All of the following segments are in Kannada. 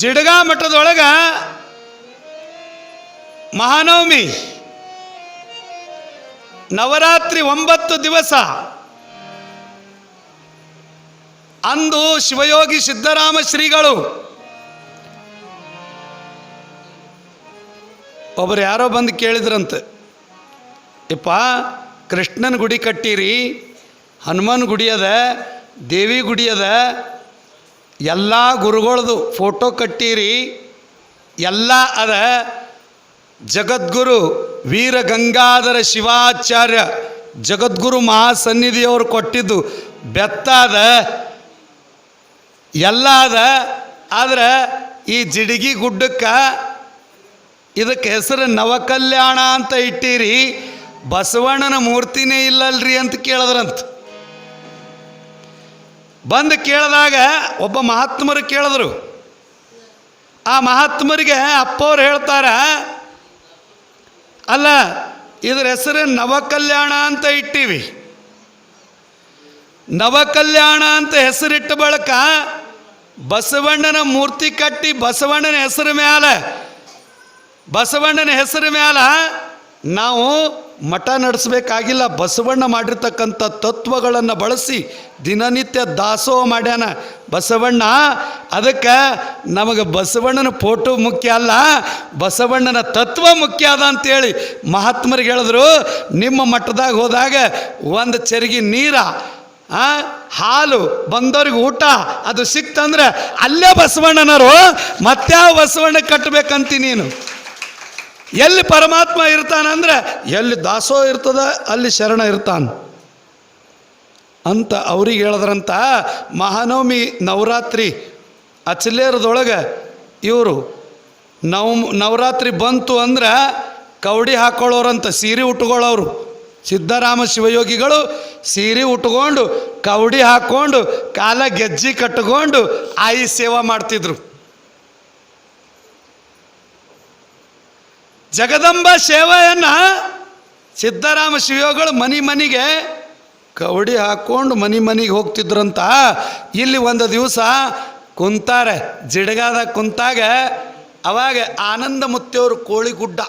ಜಿಡಗಾ ಮಠದೊಳಗ ಮಹಾನವಮಿ, ನವರಾತ್ರಿ ಒಂಬತ್ತು ದಿವಸ. ಅಂದು ಶಿವಯೋಗಿ ಸಿದ್ದರಾಮ ಶ್ರೀಗಳು ಒಬ್ಬರು ಯಾರೋ ಬಂದು ಕೇಳಿದ್ರಂತೆ, ಇಪ್ಪ, ಕೃಷ್ಣನ ಗುಡಿ ಕಟ್ಟಿರಿ, ಹನುಮಾನ್ ಗುಡಿ ಅದ, ದೇವಿ ಗುಡಿ ಅದ ಎಲ್ಲ ಗುರುಗಳದು ಫೋಟೋ ಕಟ್ಟಿರಿ, ಎಲ್ಲ ಅದ ಜಗದ್ಗುರು ವೀರ ಗಂಗಾಧರ ಶಿವಾಚಾರ್ಯ ಜಗದ್ಗುರು ಮಹಾಸನ್ನಿಧಿಯವರು ಕೊಟ್ಟಿದ್ದು ಬೆತ್ತ ಅದ, ಎಲ್ಲ ಅದ, ಆದರೆ ಈ ಜಿಡಿಗಿ ಗುಡ್ಡಕ್ಕೆ ಇದಕ್ಕೆ ಹೆಸರು ನವಕಲ್ಯಾಣ ಅಂತ ಇಟ್ಟಿರಿ, ಬಸವಣ್ಣನ ಮೂರ್ತಿನೇ ಇಲ್ಲಲ್ರಿ ಅಂತ ಕೇಳಿದ್ರಂತ. ಬಂದು ಕೇಳಿದಾಗ ಒಬ್ಬ ಮಹಾತ್ಮರು ಕೇಳಿದ್ರು. ಆ ಮಹಾತ್ಮರಿಗೆ ಅಪ್ಪವ್ರು ಹೇಳ್ತಾರ, ಅಲ್ಲ, ಇದ್ರ ಹೆಸರು ನವಕಲ್ಯಾಣ ಅಂತ ಇಟ್ಟಿವಿ. ನವಕಲ್ಯಾಣ ಅಂತ ಹೆಸರಿಟ್ಟ ಬಳಿಕ ಬಸವಣ್ಣನ ಮೂರ್ತಿ ಕಟ್ಟಿ ಬಸವಣ್ಣನ ಹೆಸರು ಮ್ಯಾಲ, ಬಸವಣ್ಣನ ಹೆಸರು ಮ್ಯಾಲ ನಾವು ಮಠ ನಡೆಸಬೇಕಾಗಿಲ್ಲ, ಬಸವಣ್ಣ ಮಾಡಿರ್ತಕ್ಕಂಥ ತತ್ವಗಳನ್ನು ಬಳಸಿ ದಿನನಿತ್ಯ ದಾಸೋಹ ಮಾಡ್ಯಾನ. ಬಸವಣ್ಣ, ಅದಕ್ಕೆ ನಮಗೆ ಬಸವಣ್ಣನ ಫೋಟೋ ಮುಖ್ಯ ಅಲ್ಲ, ಬಸವಣ್ಣನ ತತ್ವ ಮುಖ್ಯ ಅದ ಅಂತೇಳಿ ಮಹಾತ್ಮರಿಗೆ ಹೇಳಿದ್ರು. ನಿಮ್ಮ ಮಠದಾಗ ಹೋದಾಗ ಒಂದು ಚರಿಗೆ ನೀರ ಹಾಲು, ಬಂದವ್ರಿಗೆ ಊಟ, ಅದು ಸಿಕ್ತಂದ್ರೆ ಅಲ್ಲೇ ಬಸವಣ್ಣನವರು ಮತ್ತೆ ಬಸವಣ್ಣ ಕಟ್ಟಬೇಕಂತೀನಿ ನೀನು? ಎಲ್ಲಿ ಪರಮಾತ್ಮ ಇರ್ತಾನಂದ್ರೆ ಎಲ್ಲಿ ದಾಸೋ ಇರ್ತದ, ಅಲ್ಲಿ ಶರಣ ಇರ್ತಾನೆ. ಅಂತ ಅವ್ರಿಗೆ ಹೇಳಿದ್ರಂತ ಮಹಾನವಮಿ ನವರಾತ್ರಿ ಅಚಲೇರದೊಳಗೆ ಇವರು ನವ ನವರಾತ್ರಿ ಬಂತು ಅಂದ್ರೆ ಕವಡಿ ಹಾಕ್ಕೊಳ್ಳೋರಂತ ಸೀರೆ ಉಟ್ಕೊಳ್ಳೋರು. ಸಿದ್ದರಾಮ ಶಿವಯೋಗಿಗಳು ಸೀರೆ ಉಟ್ಕೊಂಡು, ಕವಡಿ ಹಾಕ್ಕೊಂಡು ಕಾಲ ಗೆಜ್ಜಿ ಕಟ್ಕೊಂಡು, ಆಯಿ ಸೇವಾ ಮಾಡ್ತಿದ್ರು. ಜಗದಂಬ ಸೇವೆಯನ್ನು ಸಿದ್ದರಾಮ ಶಿವಗಳು ಮನೆ ಮನಿಗೆ ಕವಡಿ ಹಾಕ್ಕೊಂಡು ಮನೆ ಮನಿಗೆ ಹೋಗ್ತಿದ್ರಂತ. ಇಲ್ಲಿ ಒಂದು ದಿವಸ ಕುಂತಾರೆ, ಜಿಡಗಾದ ಕುಂತಾಗ ಅವಾಗ ಆನಂದ ಮುತ್ತಿಯವರು ಕೋಳಿಗುಡ್ಡ.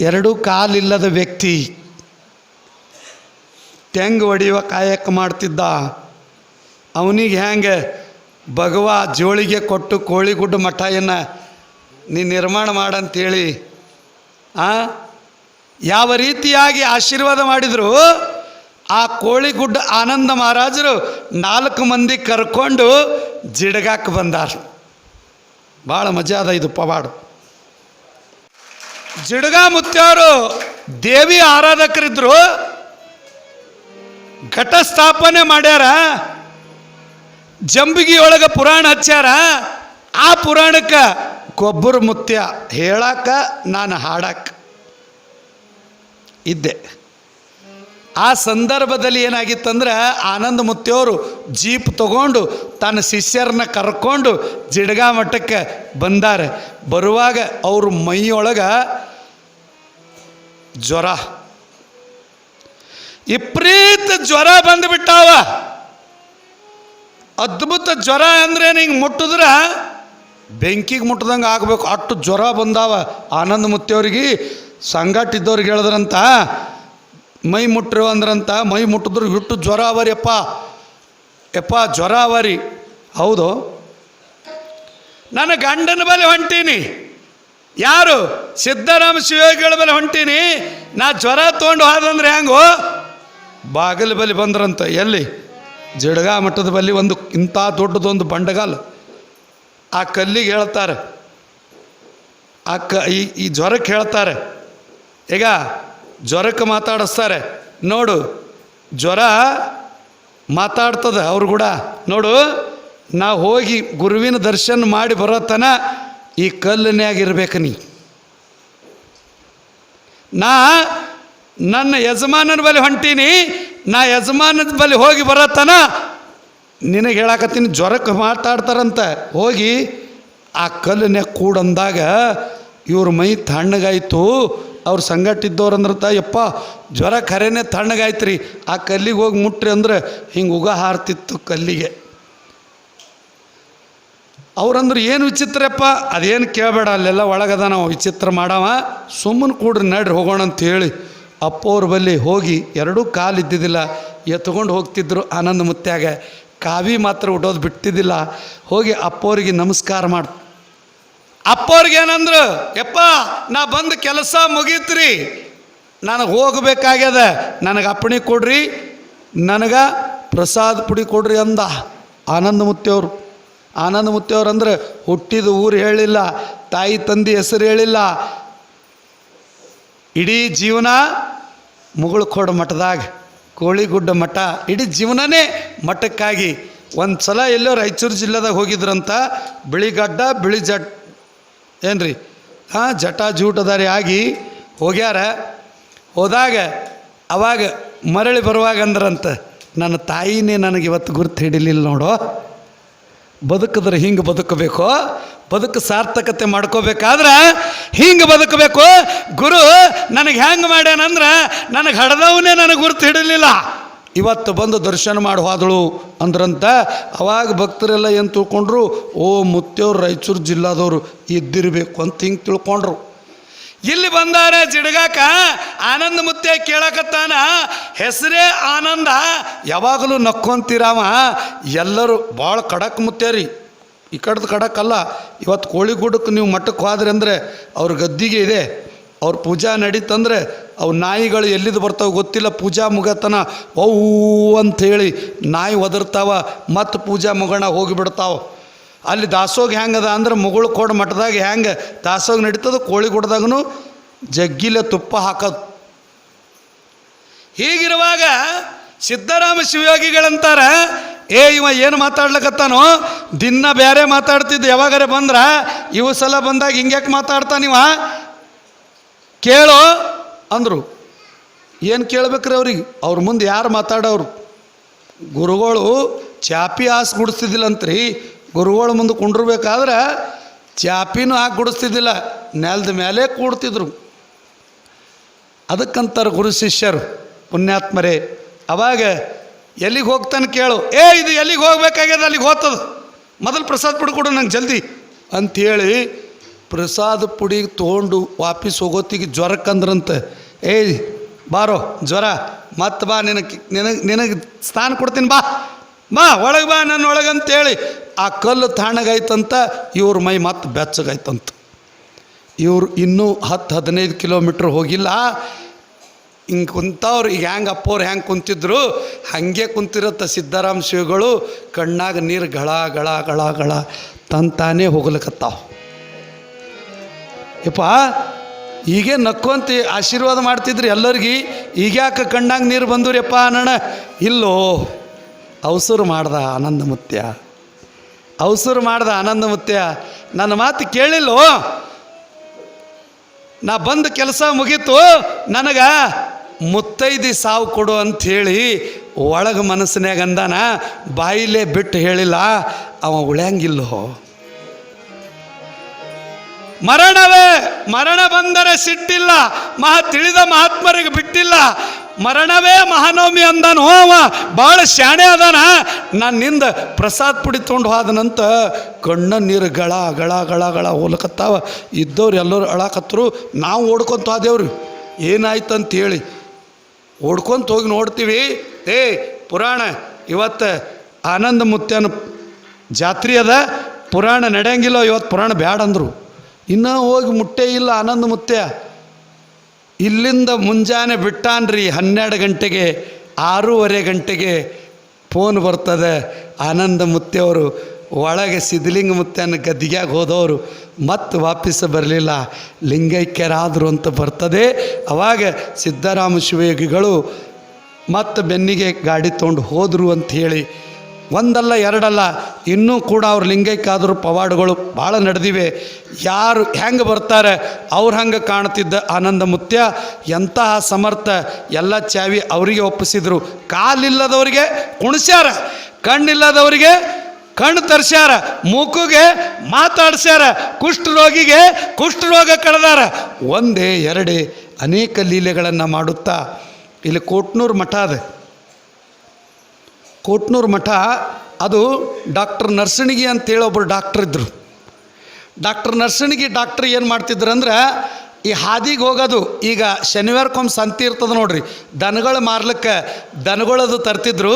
ಎರಡೂ ಕಾಲಿಲ್ಲದ ವ್ಯಕ್ತಿ ತೆಂಗ್ ಹೊಡೆಯುವ ಕಾಯಕ ಮಾಡ್ತಿದ್ದ. ಅವನಿಗೆ ಹೆಂಗೆ ಭಗವ ಜೋಳಿಗೆ ಕೊಟ್ಟು ಕೋಳಿಗುಡ್ಡ ಮಠವನ್ನು ನೀ ನಿರ್ಮಾಣ ಮಾಡಂತೇಳಿ, ಆ? ಯಾವ ರೀತಿಯಾಗಿ ಆಶೀರ್ವಾದ ಮಾಡಿದರು? ಆ ಕೋಳಿಗುಡ್ಡ ಆನಂದ ಮಹಾರಾಜರು ನಾಲ್ಕು ಮಂದಿ ಕರ್ಕೊಂಡು ಜಿಡಗಾಕ ಬಂದಾರ. ಭಾಳ ಮಜಾ ಅದ ಇದು ಪವಾಡು. ಜಿಡಗ ಮುತ್ಯವರು ದೇವಿ ಆರಾಧಕರಿದ್ರು, ಘಟಸ್ಥಾಪನೆ ಮಾಡ್ಯಾರ, ಜಂಬಿಗಿಯೊಳಗೆ ಪುರಾಣ ಹಚ್ಚಾರ ಆ ಪುರಾಣಕ್ಕೆ ಗೊಬ್ಬರ ಮುತ್ಯ ಹೇಳಕ್ಕ ನಾನು ಹಾಡಕ್ಕೆ ಇದ್ದೆ. ಆ ಸಂದರ್ಭದಲ್ಲಿ ಏನಾಗಿತ್ತಂದ್ರೆ ಆನಂದ ಮುತ್ತಿಯವರು ಜೀಪ್ ತಗೊಂಡು ತನ್ನ ಶಿಷ್ಯರನ್ನ ಕರ್ಕೊಂಡು ಜಿಡ್ಗಾ ಮಠಕ್ಕೆ ಬಂದಾರೆ. ಬರುವಾಗ ಅವ್ರ ಮೈಯೊಳಗೆ ಜ್ವರ. ವಿಪರೀತ ಜ್ವರ ಬಂದುಬಿಟ್ಟಾವ. ಅದ್ಭುತ ಜ್ವರ ಅಂದ್ರೆ ಹಿಂಗೆ ಮುಟ್ಟಿದ್ರೆ ಬೆಂಕಿಗೆ ಮುಟ್ಟದಂಗೆ ಆಗಬೇಕು. ಅಷ್ಟು ಜ್ವರ ಬಂದಾವ ಆನಂದ ಮುತ್ತಿಯವ್ರಿಗೆ ಸಂಗಾಟಿದ್ದವ್ರಿಗೆ ಹೇಳಿದ್ರಂತ, ಮೈ ಮುಟ್ಟ್ರು ಅಂದ್ರಂತ ಮೈ ಮುಟ್ಟಿದ್ರು ಇಟ್ಟು ಜ್ವರ ಅವರಿ ಅಪ್ಪ. ಯಪ್ಪ ಜ್ವರ ಅವರಿ. ಹೌದು. ನನ್ನ ಗಂಡನ ಮೇಲೆ ಹೊಂಟೀನಿ. ಯಾರು? ಸಿದ್ದರಾಮ ಶಿವಯೋಗಿಗಳ ಮೇಲೆ ಹೊಂಟೀನಿ. ನಾ ಜ್ವರ ತೊಗೊಂಡು ಹೋದಂದ್ರೆ ಹೆಂಗೋ? ಬಾಗಿಲು ಬಲಿ ಬಂದ್ರಂತ. ಎಲ್ಲಿ? ಜಡಗ ಮಠದ ಬಲಿ ಒಂದು ಇಂಥ ದೊಡ್ಡದೊಂದು ಬಂಡಗಾಲ. ಆ ಕಲ್ಲಿಗೆ ಹೇಳ್ತಾರೆ. ಆ ಕ ಈ ಈ ಜ್ವರಕ್ಕೆ ಹೇಳ್ತಾರೆ. ಈಗ ಜ್ವರಕ್ಕೆ ಮಾತಾಡಿಸ್ತಾರೆ. ನೋಡು, ಜ್ವರ ಮಾತಾಡ್ತದೆ ಅವ್ರು ಕೂಡ. ನೋಡು, ನಾ ಹೋಗಿ ಗುರುವಿನ ದರ್ಶನ ಮಾಡಿ ಬರೋತನ ಈ ಕಲ್ಲಿನ್ಯಾಗ ಇರ್ಬೇಕು ನೀ. ನಾ ನನ್ನ ಯಜಮಾನನ ಬಳಿ ಹೊಂಟೀನಿ, ನಾ ಯಜಮಾನದ ಬಳಿ ಹೋಗಿ ಬರೋತನ ನಿನಗೆ ಹೇಳಾಕತ್ತೀನಿ ಜ್ವರಕ್ಕೆ ಮಾತಾಡ್ತಾರಂತ. ಹೋಗಿ ಆ ಕಲ್ಲಿನ್ಯಾಗ ಕೂಡಂದಾಗ ಇವ್ರ ಮೈ ತಣ್ಣಗಾಯ್ತು. ಅವ್ರ ಸಂಗಟ್ಟಿದ್ದವ್ರು ತ ಯಪ್ಪ, ಜ್ವರ ಖರೇನೆ ತಣ್ಣಗಾಯ್ತು ರೀ ಆ ಕಲ್ಲಿಗೆ ಹೋಗಿ ಮುಟ್ರಿ ಅಂದ್ರೆ ಹಿಂಗೆ ಉಗ ಹಾರ್ತಿತ್ತು ಕಲ್ಲಿಗೆ. ಅವ್ರಂದ್ರೆ, ಏನು ವಿಚಿತ್ರಪ್ಪ ಅದೇನು ಕೇಳಬೇಡ, ಅಲ್ಲೆಲ್ಲ ಒಳಗದ ನಾವು ವಿಚಿತ್ರ ಮಾಡವ. ಸುಮ್ಮನೆ ಕೂಡ್ರಿ, ನಡ್ರಿ, ಹೋಗೋಣ ಅಂತ ಹೇಳಿ ಅಪ್ಪವ್ರ ಬಲ್ಲಿ ಹೋಗಿ, ಎರಡೂ ಕಾಲು ಇದ್ದಿದ್ದಿಲ್ಲ ಎತ್ಕೊಂಡು ಹೋಗ್ತಿದ್ರು ಆನಂದ ಮುತ್ಯಾಗ. ಕಾವಿ ಮಾತ್ರ ಉಡೋದು ಬಿಟ್ಟಿದ್ದಿಲ್ಲ. ಹೋಗಿ ಅಪ್ಪವ್ರಿಗೆ ನಮಸ್ಕಾರ ಮಾಡಿ. ಅಪ್ಪವ್ರಿಗೆ ಏನಂದ್ರು, ಯಪ್ಪ, ನಾ ಬಂದು ಕೆಲಸ ಮುಗೀತ್ರಿ. ನನಗೆ ಹೋಗಬೇಕಾಗ್ಯದ. ನನಗೆ ಅಪ್ಪಣೆ ಕೊಡ್ರಿ. ನನಗೆ ಪ್ರಸಾದ ಪುಡಿ ಕೊಡ್ರಿ ಅಂದ ಆನಂದ ಮುತ್ತೆಯವರು ಆನಂದ ಮುತ್ತೆಯವ್ರು ಅಂದ್ರೆ ಹುಟ್ಟಿದ ಊರು ಹೇಳಿಲ್ಲ, ತಾಯಿ ತಂದೆ ಹೆಸರು ಹೇಳಿಲ್ಲ. ಇಡೀ ಜೀವನ ಮುಗುಳ್ಕೋಡು ಮಠದಾಗ. ಕೋಳಿಗುಡ್ಡ ಮಠ, ಇಡೀ ಜೀವನನೇ ಮಠಕ್ಕಾಗಿ. ಒಂದು ಸಲ ಎಲ್ಲೋ ರಾಯಚೂರು ಜಿಲ್ಲೆದಾಗ ಹೋಗಿದ್ರಂತ ಬಿಳಿಗಡ್ಡ ಬಿಳಿ ಜಟ್ ಏನ್ರಿ? ಹಾಂ ಜಟ ಜೂಟದಾರಿ ಆಗಿ ಹೋಗ್ಯಾರ. ಹೋದಾಗ, ಅವಾಗ ಮರಳಿ ಬರುವಾಗ ಅಂದ್ರಂತ, ನನ್ನ ತಾಯಿನೇ ನನಗೆ ಇವತ್ತು ಗುರ್ತು ಹಿಡಿಲಿಲ್ಲ ನೋಡು. ಬದುಕಿದ್ರೆ ಹಿಂಗೆ ಬದುಕಬೇಕು. ಬದುಕು ಸಾರ್ಥಕತೆ ಮಾಡ್ಕೋಬೇಕಾದ್ರೆ ಹಿಂಗೆ ಬದುಕಬೇಕು. ಗುರು, ನನಗೆ ಹೆಂಗೆ ಮಾಡ್ಯಾನಂದ್ರೆ ನನಗೆ ಹಡ್ದವನೇ ನನಗೆ ಗುರುತು ಹಿಡಲಿಲ್ಲ. ಇವತ್ತು ಬಂದು ದರ್ಶನ ಮಾಡಿ ಹೋದಳು ಅಂದ್ರಂತ ಅವಾಗ ಭಕ್ತರೆಲ್ಲ ಏನು ತಿಳ್ಕೊಂಡ್ರು, ಓ ಮುತ್ತೆಯವ್ರು ರಾಯಚೂರು ಜಿಲ್ಲಾದವರು ಇದ್ದಿರಬೇಕು ಅಂತ ಹಿಂಗೆ ತಿಳ್ಕೊಂಡ್ರು. ಇಲ್ಲಿ ಬಂದಾರೆ ಜಿಡ್ಗಾಕ, ಆನಂದ ಮುತ್ತೆ ಕೇಳಕತ್ತಾನ, ಹೆಸರೇ ಆನಂದ, ಯಾವಾಗಲೂ ನಕ್ಕೊಂತೀರಾವ ಎಲ್ಲರೂ ಭಾಳ ಖಡಕ್ ಮುತ್ತೇರಿ. ಈ ಕಡ್ದು ಕಡಕ್ಕಲ್ಲ. ಇವತ್ತು ಕೋಳಿಗೂಡಕ್ಕೆ ನೀವು ಮಠಕ್ಕೆ ಹೋದ್ರಿ ಅಂದರೆ ಅವ್ರ ಗದ್ದಿಗೆ ಇದೆ. ಅವ್ರ ಪೂಜಾ ನಡೀತಂದರೆ ಅವು ನಾಯಿಗಳು ಎಲ್ಲಿದ್ದು ಬರ್ತಾವೆ ಗೊತ್ತಿಲ್ಲ. ಪೂಜಾ ಮುಗತನ ಅವು ಅಂಥೇಳಿ ನಾಯಿ ಒದರ್ತಾವ, ಮತ್ತು ಪೂಜಾ ಮುಗಣ ಹೋಗಿಬಿಡ್ತಾವೆ ಅಲ್ಲಿ ದಾಸೋಗ ಹೆಂಗದ ಅಂದ್ರೆ ಮುಗುಳು ಕೊಡ ಮಠದಾಗ ಹೆಂಗೆ ದಾಸೋಗ ನಡೀತದ ಕೋಳಿಗುಡ್ದಾಗೂ ಜಗ್ಗಿಲೆ ತುಪ್ಪ ಹಾಕೋದು. ಹೀಗಿರುವಾಗ ಸಿದ್ದರಾಮ ಶಿವಯೋಗಿಗಳಂತಾರ ಏ, ಇವ ಏನು ಮಾತಾಡ್ಲಕತ್ತಾನೋ? ದಿನ ಬೇರೆ ಮಾತಾಡ್ತಿದ್ದು, ಯಾವಾಗಾರೆ ಬಂದ್ರ? ಇವು ಸಲ ಬಂದಾಗ ಹಿಂಗ್ಯಾಕೆ ಮಾತಾಡ್ತಾನಿವ ಕೇಳೋ, ಅಂದರು. ಏನು ಕೇಳ್ಬೇಕ್ರಿ ಅವ್ರಿಗೆ? ಅವ್ರ ಮುಂದೆ ಯಾರು ಮಾತಾಡೋರು? ಗುರುಗಳು ಚಾಪಿ ಹಾಸ್ ಗುಡಿಸ್ತಿದ್ದಿಲ್ಲಂತ್ರಿ. ಗುರುಗಳ ಮುಂದೆ ಕುಂಡಿರ್ಬೇಕಾದ್ರೆ ಚಾಪಿನೂ ಹಾಕಿ ಗುಡಿಸ್ತಿದ್ದಿಲ್ಲ, ನೆಲದ ಮೇಲೆ ಕೂಡ್ತಿದ್ರು. ಅದಕ್ಕಂತಾರೆ ಗುರು ಶಿಷ್ಯರು, ಪುಣ್ಯಾತ್ಮರೇ, ಅವಾಗ ಎಲ್ಲಿಗೆ ಹೋಗ್ತಾನೆ ಕೇಳು. ಏ, ಇದು ಎಲ್ಲಿಗೆ ಹೋಗ್ಬೇಕಾಗ್ಯದ? ಅಲ್ಲಿಗೆ ಹೋಗ್ತದ. ಮೊದಲು ಪ್ರಸಾದ ಪುಡಿ ಕೊಡು ನಂಗೆ ಜಲ್ದಿ. ಅಂಥೇಳಿ ಪ್ರಸಾದ ಪುಡಿ ತೊಗೊಂಡು ವಾಪಸ್ ಹೋಗೋತ್ತಿಗೆ ಜ್ವರಕ್ಕಂದ್ರಂತೆ ಏಯ್ ಬಾರೋ, ಜ್ವರ. ಮತ್ತೆ ಬಾ, ನಿನಗೆ ನಿನಗೆ ನಿನಗೆ ಸ್ಥಾನ ಕೊಡ್ತೀನಿ ಬಾ. ಬಾ, ಒಳಗೆ ಬಾ, ನನ್ನ ಒಳಗೆ ಅಂತೇಳಿ ಆ ಕಲ್ಲು ತಣ್ಣಗಾಯ್ತಂತ ಇವ್ರ ಮೈ ಮತ್ತೆ ಬೆಚ್ಚಗಾಯ್ತಂತ. ಇವರು ಇನ್ನೂ ಹತ್ತು ಹದಿನೈದು ಕಿಲೋಮೀಟ್ರ್ ಹೋಗಿಲ್ಲ. ಹಿಂಗೆ ಕುಂತವ್ರು, ಈಗ ಹ್ಯಾಂಗೆ ಅಪ್ಪವ್ರು ಹ್ಯಾಂಗೆ ಕುಂತಿದ್ರು, ಹಾಗೆ ಕುಂತಿರತ್ತ ಸಿದ್ದರಾಮ ಶಿವಗಳು, ಕಣ್ಣಾಗ ನೀರು ಗಳ ಗಳ ಗಳ ಗಳ, ತಂತಾನೇ ಹೋಗ್ಲಿಕ್ಕತ್ತಾವ ಯಪ್ಪ ಹೀಗೆ ನಕ್ಕೊಂತ ಆಶೀರ್ವಾದ ಮಾಡ್ತಿದ್ರು ಎಲ್ಲರಿಗೆ ಈಗ್ಯಾಕೆ ಕಣ್ಣಾಗ ನೀರು ಬಂದವ್ರಿಯಪ್ಪ ಅನ್ನೋಣ ಇಲ್ಲೋ, ಅವಸರು ಮಾಡ್ದ ಆನಂದ ಮುತ್ಯ. ಅವಸರು ಮಾಡ್ದ ಆನಂದ ಮುತ್ಯ. ನನ್ನ ಮಾತು ಕೇಳಿಲ್ಲೋ? ನಾ ಬಂದ ಕೆಲಸ ಮುಗೀತು, ನನಗ ಮುತ್ತೈದಿ ಸಾವು ಕೊಡು ಅಂಥೇಳಿ ಒಳಗೆ ಮನಸ್ಸಿನಾಗ ಅಂದಾನ, ಬಾಯಿಲೇ ಬಿಟ್ಟು ಹೇಳಿಲ್ಲ, ಅವ ಉಳ್ಯಂಗಿಲ್ಲೋ. ಮರಣವೇ, ಮರಣ ಬಂದರೆ ಸಿಟ್ಟಿಲ್ಲ, ಮಹಾ ತಿಳಿದ ಮಹಾತ್ಮರಿಗೆ ಬಿಟ್ಟಿಲ್ಲ. ಮರಣವೇ ಮಹಾನವಮಿ ಅಂದಾನು ಅವ ಭಾಳ ಶಾಣೆ ಅದಾನ. ನನ್ನಿಂದ ಪ್ರಸಾದ್ ಪುಡಿ ತೊಗೊಂಡು ಹೋದನಂತ ಕಣ್ಣ ನೀರು ಗಳ ಗಳ ಗಳ ಗಳ ಹೋಲಕತ್ತಾವ. ಇದ್ದವ್ರು ಎಲ್ಲರೂ ಅಳಾಕತ್ರು, ನಾವು ಓಡ್ಕೊಂತ ಹೋದೇವ್ರಿ. ಏನಾಯ್ತು ಅಂತ ಹೇಳಿ. ಓಡ್ಕೊಂತ ಹೋಗಿ ನೋಡ್ತೀವಿ. ಏ, ಪುರಾಣ, ಇವತ್ತು ಆನಂದ ಮುತ್ಯನ ಜಾತ್ರೆ ಅದ. ಪುರಾಣ ನಡೆಯಂಗಿಲ್ಲ, ಇವತ್ತು ಪುರಾಣ ಬ್ಯಾಡ ಅಂದರು. ಇನ್ನೂ ಹೋಗಿ ಮುಟ್ಟೆ ಇಲ್ಲ ಆನಂದ ಮುತ್ಯ ಇಲ್ಲಿಂದ ಮುಂಜಾನೆ ಬಿಟ್ಟಾನ್ರಿ, ಹನ್ನೆರಡು ಗಂಟೆಗೆ, ಆರೂವರೆ ಗಂಟೆಗೆ ಫೋನ್ ಬರ್ತದೆ ಆನಂದ ಮುತ್ತೆಯವರು ಒಳಗೆ ಸಿದ್ಧಲಿಂಗ ಮುತ್ಯನ ಗದ್ದಿಗ್ಯಾಗ ಹೋದವರು ಮತ್ತೆ ವಾಪಸ್ ಬರಲಿಲ್ಲ. ಲಿಂಗೈಕ್ಯರಾದರು ಅಂತ ಬರ್ತದೆ. ಅವಾಗ ಸಿದ್ದರಾಮ ಶಿವಯೋಗಿಗಳು ಮತ್ತೆ ಬೆನ್ನಿಗೆ ಗಾಡಿ ತೊಗೊಂಡು ಹೋದರು ಅಂತ ಹೇಳಿ. ಒಂದಲ್ಲ ಎರಡಲ್ಲ, ಇನ್ನೂ ಕೂಡ ಅವ್ರ ಲಿಂಗೈಕ್ಯಾದರೂ ಪವಾಡಗಳು ಭಾಳ ನಡೆದಿವೆ. ಯಾರು ಹೆಂಗೆ ಬರ್ತಾರೆ, ಅವ್ರು ಹಂಗೆ ಕಾಣ್ತಿದ್ದ ಆನಂದ ಮುತ್ಯ ಎಂತಹ ಸಮರ್ಥ ಎಲ್ಲ ಚಾವಿ ಅವರಿಗೆ ಒಪ್ಪಿಸಿದರು. ಕಾಲಿಲ್ಲದವರಿಗೆ ಕುಣಿಸ್ಯಾರ, ಕಣ್ಣಿಲ್ಲದವರಿಗೆ ಕಣ್ಣು ತರ್ಸ್ಯಾರ, ಮೂಕುಗೆ ಮಾತಾಡ್ಸ್ಯಾರ, ಕುಷ್ಠ ರೋಗ ಕಳೆದಾರ ಒಂದೇ ಎರಡೇ ಅನೇಕ ಲೀಲೆಗಳನ್ನು ಮಾಡುತ್ತಾ ಇಲ್ಲಿ ಕೋಟ್ನೂರು ಮಠ ಅದೇ. ಕೋಟ್ನೂರು ಮಠ ಅದು ಡಾಕ್ಟರ್ ನರ್ಸಣಿಗಿ ಅಂತೇಳಿ ಒಬ್ಬರು ಡಾಕ್ಟ್ರ್ ಇದ್ದರು ಡಾಕ್ಟರ್ ನರ್ಸಣಿಗಿ ಡಾಕ್ಟ್ರ್ ಏನು ಮಾಡ್ತಿದ್ರು ಅಂದ್ರೆ ಈ ಹಾದಿಗೆ ಹೋಗೋದು ಈಗ ಶನಿವಾರಕ್ಕೊಮ್ಮೆ ಸಂತಿ ಇರ್ತದೆ ನೋಡ್ರಿ. ದನಗಳು ಮಾರ್ಲಿಕ್ಕೆ ದನಗಳದು ತರ್ತಿದ್ರು,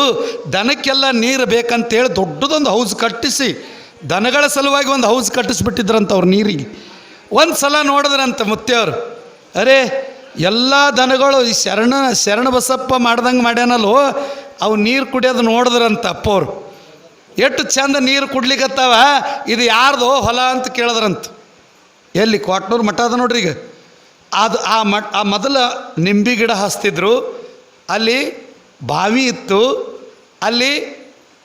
ದನಕ್ಕೆಲ್ಲ ನೀರು ಬೇಕಂತೇಳಿ ದೊಡ್ಡದೊಂದು ಹೌಸ್ ಕಟ್ಟಿಸಿ, ದನಗಳ ಸಲುವಾಗಿ ಒಂದು ಹೌಸ್ ಕಟ್ಟಿಸ್ಬಿಟ್ಟಿದ್ರಂತ ಅವ್ರು ನೀರಿಗೆ. ಒಂದು ಸಲ ನೋಡಿದ್ರಂತ ಮುತ್ತೆಯವರು ಅರೇ, ಎಲ್ಲ ದನಗಳು ಈ ಶರಣ ಶರಣ ಬಸಪ್ಪ ಮಾಡ್ದಂಗೆ ಮಾಡ್ಯಾನಲ್ಲೋ, ಅವು ನೀರು ಕುಡಿಯೋದು ನೋಡಿದ್ರಂತ ಅಪ್ಪವ್ರು. ಎಷ್ಟು ಚಂದ ನೀರು ಕುಡ್ಲಿಕ್ಕತ್ತಾವ ಇದು ಯಾರ್ದು ಹೊಲ ಅಂತ ಕೇಳಿದ್ರಂತ. ಎಲ್ಲಿ ಕ್ವಾಟ್ನೂರು ಮಠ ಅದ ನೋಡ್ರಿ ಈಗ. ಅದು ಆ ಮಟ್ ಆ ಮೊದಲ ನಿಂಬೆ ಗಿಡ ಹಚ್ತಿದ್ರು. ಅಲ್ಲಿ ಬಾವಿ ಇತ್ತು. ಅಲ್ಲಿ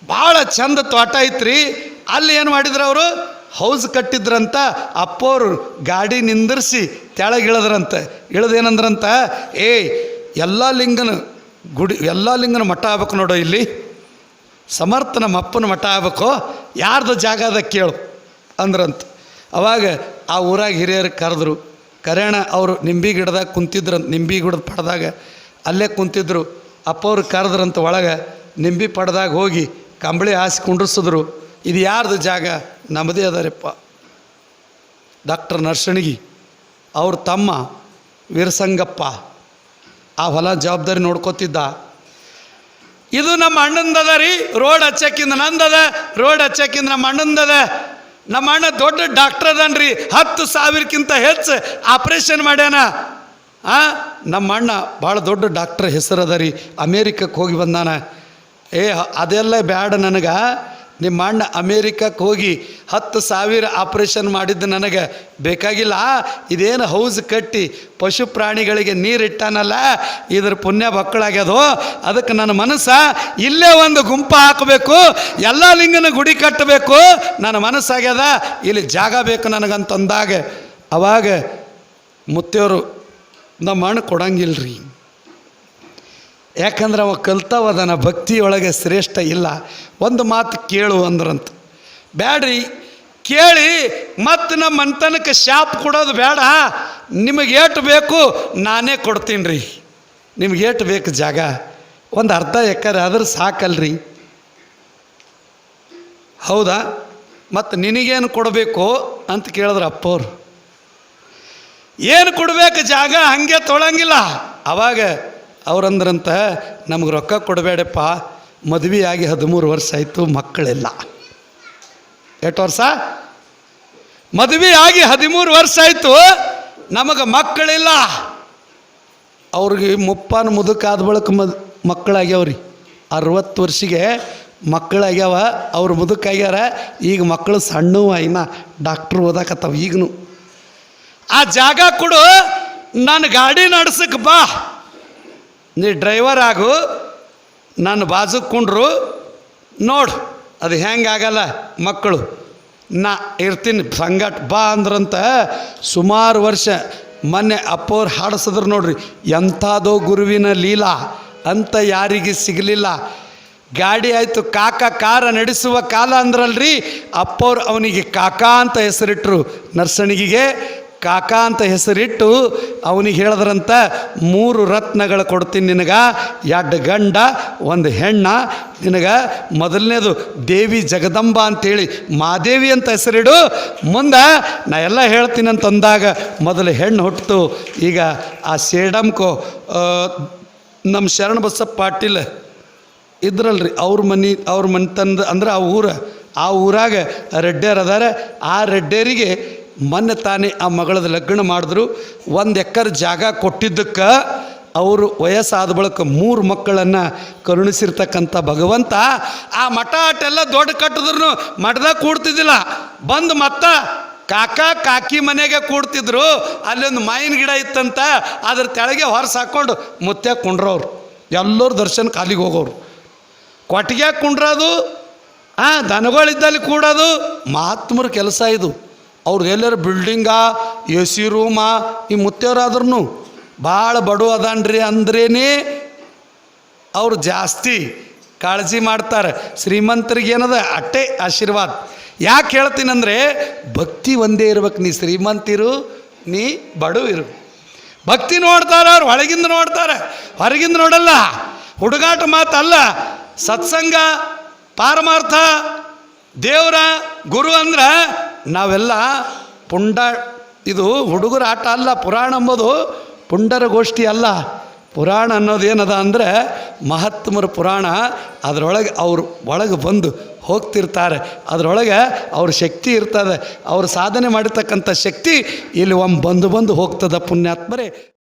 ಭಾಳ ಚಂದ ತೋಟ ಐತ್ರಿ. ಅಲ್ಲಿ ಏನು ಮಾಡಿದ್ರು ಅವರು? ಹೌಸ್ ಕಟ್ಟಿದ್ರಂತ. ಅಪ್ಪೋರು ಗಾಡಿ ನಿಂದಿರಿಸಿ ತೆಳಗೆ ಇಳಿದ್ರಂತ. ಇಳ್ದೇನಂದ್ರಂತ? ಏಯ್ ಎಲ್ಲ ಲಿಂಗನ ಗುಡಿ, ಎಲ್ಲ ಲಿಂಗನ ಮಠ ಆಗ್ಬೇಕು ನೋಡೋ ಇಲ್ಲಿ. ಸಮರ್ಥ ನಮ್ಮ ಅಪ್ಪನ ಮಠ ಆಗ್ಬೇಕು. ಯಾರ್ದು ಜಾಗ ಅದ ಕೇಳು ಅಂದ್ರಂತ. ಅವಾಗ ಆ ಊರಾಗ ಹಿರಿಯರು ಕರೆದ್ರು. ಕರೆಯಣ ಅವರು ನಿಂಬಿ ಗಿಡದಾಗ ಕುಂತಿದ್ರಂತ ನಿಂಬಿ ಗಿಡದ ಪಡ್ದಾಗ ಅಲ್ಲೇ ಕುಂತಿದ್ರು. ಅಪ್ಪವ್ರು ಕರೆದ್ರಂತ ಒಳಗೆ ನಿಂಬಿ ಪಡ್ದಾಗ ಹೋಗಿ ಕಂಬಳಿ ಹಾಸಿ ಕುಂಡ್ರಿಸಿದ್ರು. ಇದು ಯಾರ್ದು ಜಾಗ? ನಮ್ಮದೇ ಅದಾರಪ್ಪ. ಡಾಕ್ಟರ್ ನರ್ಸಣಿಗಿ ಅವ್ರ ತಮ್ಮ ವೀರಸಂಗಪ್ಪ ಆ ಹೊಲ ಜವಾಬ್ದಾರಿ ನೋಡ್ಕೋತಿದ್ದ. ಇದು ನಮ್ಮ ಅಣ್ಣಂದದ ರೀ, ರೋಡ್ ಹಚ್ಚಕ್ಕಿಂದ ನಂದದ, ರೋಡ್ ಹಚ್ಚಕ್ಕಿಂದ ನಮ್ಮ ಅಣ್ಣಂದದ. ನಮ್ಮ ಅಣ್ಣ ದೊಡ್ಡ ಡಾಕ್ಟರ್ ಅದನ್ರಿ. ಹತ್ತು ಸಾವಿರಕ್ಕಿಂತ ಹೆಚ್ಚು ಆಪ್ರೇಷನ್ ಮಾಡ್ಯಾನ. ಆ, ನಮ್ಮ ಅಣ್ಣ ಭಾಳ ದೊಡ್ಡ ಡಾಕ್ಟರ್ ಹೆಸರದ ರೀ. ಅಮೇರಿಕಕ್ಕೆ ಹೋಗಿ ಬಂದಾನ. ಏ, ಅದೆಲ್ಲ ಬ್ಯಾಡ ನನಗೆ. ನಿಮ್ಮ ಅಣ್ಣ ಅಮೇರಿಕಕ್ಕೆ ಹೋಗಿ ಹತ್ತು ಸಾವಿರ ಆಪ್ರೇಷನ್ ಮಾಡಿದ್ದು ನನಗೆ ಬೇಕಾಗಿಲ್ಲ. ಇದೇನು ಹೌಸ್ ಕಟ್ಟಿ ಪಶು ಪ್ರಾಣಿಗಳಿಗೆ ನೀರಿಟ್ಟಾನಲ್ಲ? ಇದ್ರ ಪುಣ್ಯ ಮಕ್ಕಳಾಗ್ಯದು ಅದಕ್ಕೆ ನನ್ನ ಮನಸ್ಸ ಇಲ್ಲೇ ಒಂದು ಗುಂಪ ಹಾಕಬೇಕು, ಎಲ್ಲ ಲಿಂಗನ ಗುಡಿ ಕಟ್ಟಬೇಕು. ನನ್ನ ಮನಸ್ಸಾಗ್ಯದ ಇಲ್ಲಿ ಜಾಗ ಬೇಕು ನನಗಂತಂದಾಗ. ಅವಾಗ ಮುತ್ತೆಯವರು ನಮ್ಮ ಅಣ್ಣ ಕೊಡಂಗಿಲ್ರಿ. ಯಾಕಂದ್ರೆ ಅವ ಕಲ್ತವದನ ಭಕ್ತಿಯೊಳಗೆ ಶ್ರೇಷ್ಠ ಇಲ್ಲ. ಒಂದು ಮಾತು ಕೇಳು ಅಂದ್ರಂತ. ಬ್ಯಾಡ್ರಿ, ಕೇಳಿ ಮತ್ತು ನಮ್ಮ ಅಂತನಕ್ಕೆ ಶಾಪ್ ಕೊಡೋದು ಬೇಡ ನಿಮಗೆ ಏಟು ಬೇಕು, ನಾನೇ ಕೊಡ್ತೀನಿ ರೀ ನಿಮ್ಗೆ ಏಟು ಬೇಕು ಜಾಗ. ಒಂದು ಅರ್ಧ ಎಕರೆ ಆದ್ರೆ ಸಾಕಲ್ರಿ. ಹೌದಾ? ಮತ್ತು ನಿನಗೇನು ಕೊಡಬೇಕು ಅಂತ ಕೇಳಿದ್ರೆ ಅಪ್ಪವ್ರು ಏನು ಕೊಡಬೇಕು ಜಾಗ ಹಂಗೆ ತೊಳಂಗಿಲ್ಲ. ಅವಾಗ ಅವ್ರಂದ್ರಂತ ನಮಗೆ ರೊಕ್ಕ ಕೊಡಬೇಡಪ್ಪ. ಮದುವೆಯಾಗಿ ಹದಿಮೂರು ವರ್ಷ ಆಯಿತು, ಮಕ್ಕಳಿಲ್ಲ. ಎಷ್ಟು ವರ್ಷ? ಮದುವೆ ಆಗಿ ಹದಿಮೂರು ವರ್ಷ ಆಯಿತು, ನಮಗೆ ಮಕ್ಕಳಿಲ್ಲ. ಅವ್ರಿಗೆ ಮುಪ್ಪನ ಮುದುಕಾದ ಬಳಿಕ ಮದ್, ಮಕ್ಕಳಾಗ್ಯಾವ್ರಿ. ಅರವತ್ತು ವರ್ಷಿಗೆ ಮಕ್ಕಳಾಗ್ಯಾವ, ಅವ್ರು ಮುದುಕಾಗ್ಯಾರ, ಈಗ ಮಕ್ಕಳು ಸಣ್ಣವ ಇನ್ನ ಡಾಕ್ಟ್ರು ಓದಾಕತ್ತಾವ ಈಗನು. ಆ ಜಾಗ ಕೊಡು, ನಾನು ಗಾಡಿ ನಡ್ಸಕ್ಕೆ ಬಾ. ನೀ ಡ್ರೈವರ್ ಆಗು, ನನ್ನ ಬಾಜು ಕುಂಡ್ರು, ನೋಡು, ಅದು ಹೆಂಗೆ ಆಗಲ್ಲ ಮಕ್ಕಳು. ನಾ ಇರ್ತೀನಿ ಸಂಗಟ್ ಬಾ ಅಂದ್ರಂತ ಸುಮಾರು ವರ್ಷ ಮೊನ್ನೆ ಅಪ್ಪವ್ರು ಹಾಡಿಸಿದ್ರು ನೋಡ್ರಿ ಎಂಥದೋ ಗುರುವಿನ ಲೀಲಾ, ಅಂತ ಯಾರಿಗೆ ಸಿಗಲಿಲ್ಲ. ಗಾಡಿ ಆಯಿತು, ಕಾಕ ಕಾರ ನಡೆಸುವ ಕಾಲ ಅಂದ್ರಲ್ರಿ, ಅಪ್ಪವ್ರು ಅವನಿಗೆ ಕಾಕಾ ಅಂತ ಹೆಸರಿಟ್ಟರು ನರ್ಸಣಿಗೆ ಕಾಕಾ ಅಂತ ಹೆಸರಿಟ್ಟು ಅವನಿಗೆ ಹೇಳಿದ್ರಂತ, ಮೂರು ರತ್ನಗಳು ಕೊಡ್ತೀನಿ ನಿನಗೆ, ಎರಡು ಗಂಡ, ಒಂದು ಹೆಣ್ಣ, ನಿನಗೆ ಮೊದಲನೇದು ದೇವಿ ಜಗದಂಬ ಅಂತೇಳಿ ಮಾದೇವಿ ಅಂತ ಹೆಸರಿಡು. ಮುಂದೆ ನಾ ಎಲ್ಲ ಹೇಳ್ತೀನಿ ಅಂತಂದಾಗ ಮೊದಲು ಹೆಣ್ಣು ಹುಟ್ಟಿತು ಈಗ ಆ ಸೇಡಮ್ಕೋ ನಮ್ಮ ಶರಣ ಬಸಪ್ಪ ಪಾಟೀಲ್ ಇದ್ರಲ್ರಿ, ಅವ್ರ ಮನೆ ಅವ್ರ ಮನೆ ತಂದು, ಅಂದ್ರೆ ಆ ಊರ, ಆ ಊರಾಗ ರೆಡ್ಡೇರ್ ಅದಾರೆ. ಆ ರೆಡ್ಡಿಯರಿಗೆ ಮೊನ್ನೆ ತಾನೇ ಆ ಮಗಳದ ಲಗ್ನ ಮಾಡಿದ್ರು. ಒಂದು ಎಕರೆ ಜಾಗ ಕೊಟ್ಟಿದ್ದಕ್ಕೆ ಅವರು ವಯಸ್ಸಾದ ಬಳಿಕ ಮೂರು ಮಕ್ಕಳನ್ನು ಕರುಣಿಸಿರ್ತಕ್ಕಂಥ ಭಗವಂತ ಆ ಮಠ ಅಟ್ಟೆಲ್ಲ ದೊಡ್ಡ ಕಟ್ಟಿದ್ರು ಮಠದಾಗ ಕೂಡ್ತಿದ್ದಿಲ್ಲ. ಬಂದು ಮತ್ತ ಕಾಕ ಕಾಕಿ ಮನೆಗೆ ಕೂಡ್ತಿದ್ರು. ಅಲ್ಲೊಂದು ಮಾಯಿನ ಗಿಡ ಇತ್ತಂತ ಅದ್ರ ತೆಳಗೆ ಹೊರಸ್ ಹಾಕ್ಕೊಂಡು ಮುತ್ತೆ ಕುಂಡ್ರವ್ರು. ಎಲ್ಲರೂ ದರ್ಶನ ಕಾಲಿಗೆ ಹೋಗೋರು. ಕೊಟ್ಟಿಗೆ ಕುಂಡ್ರೋದು, ಆ ದನಗಳಿದ್ದಲ್ಲಿ ಕೂಡೋದು, ಮಹಾತ್ಮರ ಕೆಲಸ ಇದು. ಅವ್ರದ್ದು ಎಲ್ಲರ ಬಿಲ್ಡಿಂಗ ಎ ಸಿ ರೂಮ ಈ ಮುತ್ತೆಯವರಾದ್ರೂ ಭಾಳ ಬಡವ ಅದಾನ್ರಿ ಅಂದ್ರೇ ಅವ್ರು ಜಾಸ್ತಿ ಕಾಳಜಿ ಮಾಡ್ತಾರೆ. ಶ್ರೀಮಂತರಿಗೆ ಏನದ? ಅಟ್ಟೆ ಆಶೀರ್ವಾದ. ಯಾಕೆ ಹೇಳ್ತೀನಂದರೆ, ಭಕ್ತಿ ಒಂದೇ ಇರ್ಬೇಕು ನೀ ಶ್ರೀಮಂತಿರು, ನೀ ಬಡವ ಇರು ಭಕ್ತಿ ನೋಡ್ತಾರೆ, ಅವ್ರು ಒಳಗಿಂದ ನೋಡ್ತಾರೆ. ಹೊರಗಿಂದ ನೋಡಲ್ಲ, ಹುಡುಗಾಟ ಮಾತಲ್ಲ. ಸತ್ಸಂಗ, ಪಾರಮಾರ್ಥ, ದೇವರ, ಗುರು ಅಂದ್ರೆ ನಾವೆಲ್ಲ ಪುಂಡ, ಇದು ಹುಡುಗರ ಆಟ ಅಲ್ಲ, ಪುರಾಣ ಅಂಬೋದು, ಪುಂಡರ ಗೋಷ್ಠಿ ಅಲ್ಲ. ಪುರಾಣ ಅನ್ನೋದು ಏನದ ಅಂದರೆ, ಮಹಾತ್ಮರ ಪುರಾಣ, ಅದರೊಳಗೆ ಅವ್ರ ಒಳಗೆ ಬಂದು ಹೋಗ್ತಿರ್ತಾರೆ. ಅದರೊಳಗೆ ಅವ್ರ ಶಕ್ತಿ ಇರ್ತದೆ. ಅವರು ಸಾಧನೆ ಮಾಡಿರ್ತಕ್ಕಂಥ ಶಕ್ತಿ ಇಲ್ಲಿ ಒಮ್ಮೆ ಬಂದು ಬಂದು ಹೋಗ್ತದೆ ಪುಣ್ಯಾತ್ಮರೇ.